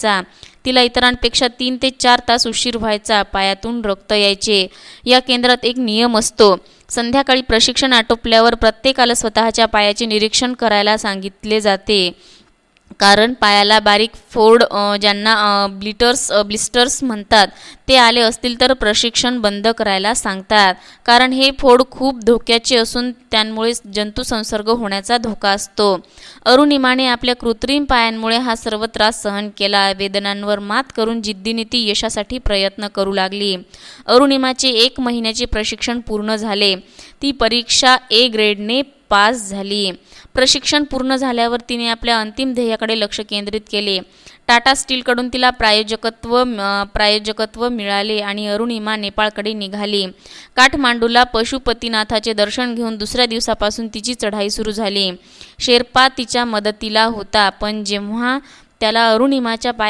चा तिला इतरांपेक्षा तीन ते चार तास उशीर व्हायचा पायातून रक्त यायचे. या केंद्रात एक नियम असतो. संध्याकाळी प्रशिक्षण आटोपल्यावर प्रत्येकाला स्वतःच्या पायाचे निरीक्षण करायला सांगितले जाते. कारण पायाला बारीक फोड ज्यांना ब्लिटर्स ब्लिस्टर्स म्हणतात ते आले असतील तर प्रशिक्षण बंद करायला सांगतात. कारण हे फोड खूप धोक्याचे असून त्यांमुळे जंतू संसर्ग होण्याचा धोका असतो. अरुणिमाने आपल्या कृत्रिम पायांमुळे हा सर्व त्रास सहन केला. वेदनांवर मात करून जिद्दीने ती यशासाठी प्रयत्न करू लागली. अरुणिमाचे एक महिन्याचे प्रशिक्षण पूर्ण झाले. ती परीक्षा ए ग्रेडने पास झाली. प्रशिक्षण पूर्ण झाल्यावर तिने आपल्या अंतिम ध्येयाकडे लक्ष केंद्रित केले. टाटा स्टीलकडून तिला प्रायोजकत्व प्रायोजकत्व मिळाले आणि अरुणिमा नेपाळकडे निघाली. काठमांडूला पशुपतीनाथाचे दर्शन घेऊन दुसऱ्या दिवसापासून तिची चढाई सुरू झाली. शेर्पा तिच्या मदतीला होता पण जेव्हा त्याला अरुणिमाच्या पाया